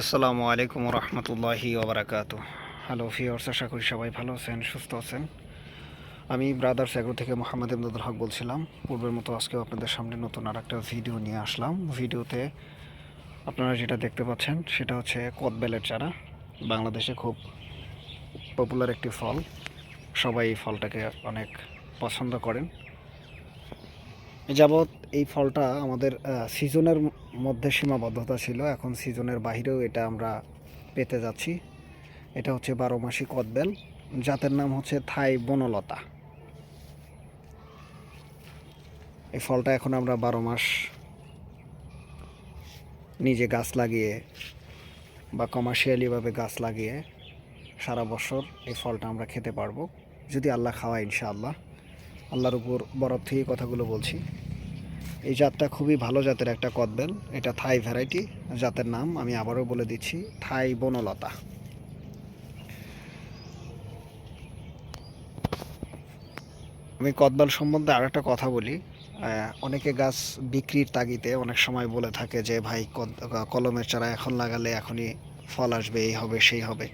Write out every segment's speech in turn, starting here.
আসসালামু আলাইকুম রহমতুল্লাহি ওবরাকাত। হ্যালো ফিওর্স আশা করি সবাই ভালো আছেন, সুস্থ আছেন। আমি ব্রাদার্স এগ্রো থেকে মোহাম্মদ ইমদাদুল হক বলছিলাম। পূর্বের মতো আজকেও আপনাদের সামনে নতুন আর একটা ভিডিও নিয়ে আসলাম। ভিডিওতে আপনারা যেটা দেখতে পাচ্ছেন, সেটা হচ্ছে কদবেলের চারা। বাংলাদেশে খুব পপুলার একটি ফল। সবাই এই ফলটাকে অনেক পছন্দ করেন। যাবৎ এই ফলটা আমাদের সিজনের মধ্যে সীমাবদ্ধতা ছিল, এখন সিজনের বাইরেও এটা আমরা পেতে যাচ্ছি। এটা হচ্ছে বারো মাসি কদবেল, জাতের নাম হচ্ছে থাই বনলতা। এই ফলটা এখন আমরা বারো মাস নিজে গাছ লাগিয়ে বা কমার্শিয়ালিভাবে গাছ লাগিয়ে সারা বছর এই ফলটা আমরা খেতে পারব, যদি আল্লাহ খাওয়া ইনশাআল্লাহ। আল্লাহর উপর বরফ থেকে কথাগুলো বলছি। এই জাতটা খুবই ভালো জাতের একটা কদবেল। এটা থাই ভ্যারাইটি জাতের নাম, আমি আবারও বলে দিচ্ছি, থাই বনলতা। আমি কদবেল সম্বন্ধে আর একটা কথা বলি। অনেকে গাছ বিক্রির তাগিতে অনেক সময় বলে থাকে যে, ভাই কলমের চারা এখন লাগালে এখনই ফল আসবে, এই হবে, সেই হবে।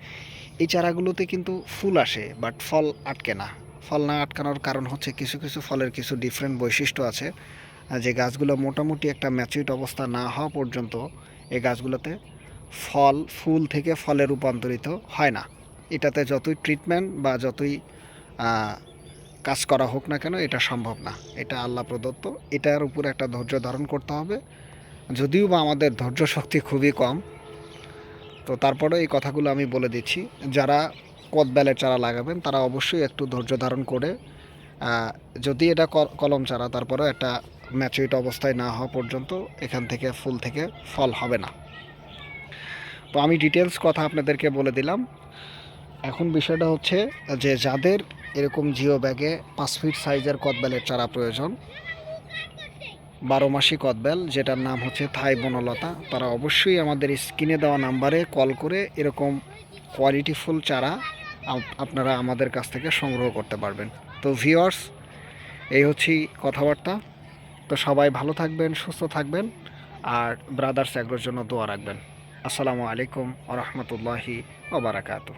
এই চারাগুলোতে কিন্তু ফুল আসে, বাট ফল আটকে না। ফল না আটকানোর কারণ হচ্ছে কিছু কিছু ফলের কিছু ডিফারেন্ট বৈশিষ্ট্য আছে। যে গাছগুলো মোটামুটি একটা ম্যাচুইট অবস্থা না হওয়া পর্যন্ত এই গাছগুলোতে ফল, ফুল থেকে ফলে রূপান্তরিত হয় না। এটাতে যতই ট্রিটমেন্ট বা যতই কাজ করা হোক না কেন এটা সম্ভব না। এটা আল্লাহ প্রদত্ত। এটার উপর একটা ধৈর্য ধারণ করতে হবে। যদিও বা আমাদের ধৈর্য শক্তি খুবই কম, তো তারপরে এই কথাগুলো আমি বলে দিচ্ছি। যারা কদবেলের চারা লাগাবেন, তারা অবশ্যই একটু ধৈর্য ধারণ করে যদি এটা কলম চারা তারপরে একটা ম্যাচুইট অবস্থায় না হওয়া পর্যন্ত এখান থেকে ফুল থেকে ফল হবে না। তো আমি ডিটেলস কথা আপনাদেরকে বলে দিলাম। এখন বিষয়টা হচ্ছে যে যাদের এরকম জিও ব্যাগে পাঁচ ফিট সাইজের কদবেলের চারা প্রয়োজন, বারো মাসি কদবেল যেটার নাম হচ্ছে থাই বনলতা, তারা অবশ্যই আমাদের স্ক্রিনে দেওয়া নাম্বারে কল করে এরকম কোয়ালিটিফুল চারা আপনারা আমাদের কাছ থেকে সংগ্রহ করতে পারবেন। তো ভিওয়ার্স এই হচ্ছে কথাবার্তা। তো সবাই ভালো থাকবেন, সুস্থ থাকবেন, আর ব্রাদার্স অ্যাগ্রোর জন্য দোয়া রাখবেন। আসসালামু আলাইকুম আ রহমতুল্লাহি ওবরাকাতু